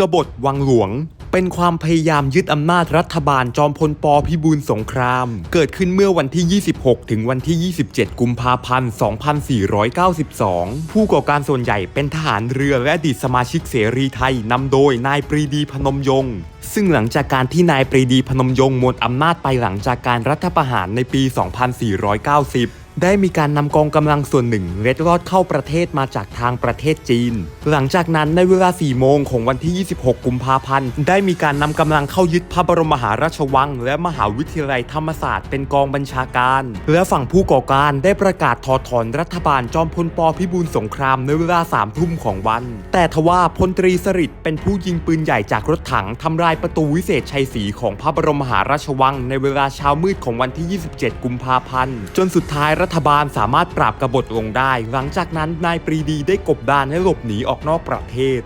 กบฏวังหลวง เป็นความพยายามยึดอำนาจรัฐบาลจอมพลปพิบูลสงคราม เกิดขึ้นเมื่อวันที่ 26 ถึงวันที่ 27 กุมภาพันธ์ 2492 ผู้ก่อการส่วนใหญ่เป็นทหารเรือและอดีตสมาชิกเสรีไทยนำโดยนายปรีดีพนมยงค์ซึ่งหลังจากการที่นายปรีดีพนมยงค์หมดอำนาจไปหลังจากการรัฐประหารในปี 2490 ได้มีการนำกองกำลังส่วนหนึ่งเล็ดรอดเข้าประเทศมาจากทางประเทศจีน หลังจากนั้นในเวลา 4 โมงของวันที่ 26 กุมภาพันธ์ ได้มีการนำกำลังเข้ายึดพระบรมมหาราชวัง และมหาวิทยาลัยธรรมศาสตร์เป็นกองบัญชาการ และฝั่งผู้ก่อการได้ประกาศถอดถอนรัฐบาลจอมพลปพิบูลสงครามในเวลา 3 ทุ่มของวัน แต่ทว่าพลตรีสฤษดิ์เป็นผู้ยิงปืนใหญ่จากรถถังทำลายประตูวิเศษชัยศรีของพระบรมมหาราชวัง ในเวลาเช้ามืดของวันที่ 27 กุมภาพันธ์ จนสุดท้ายรัฐบาลสามารถปราบกบฏลงได้ หลังจากนั้นนายปรีดีได้กบดานและหลบหนีออกนอกประเทศ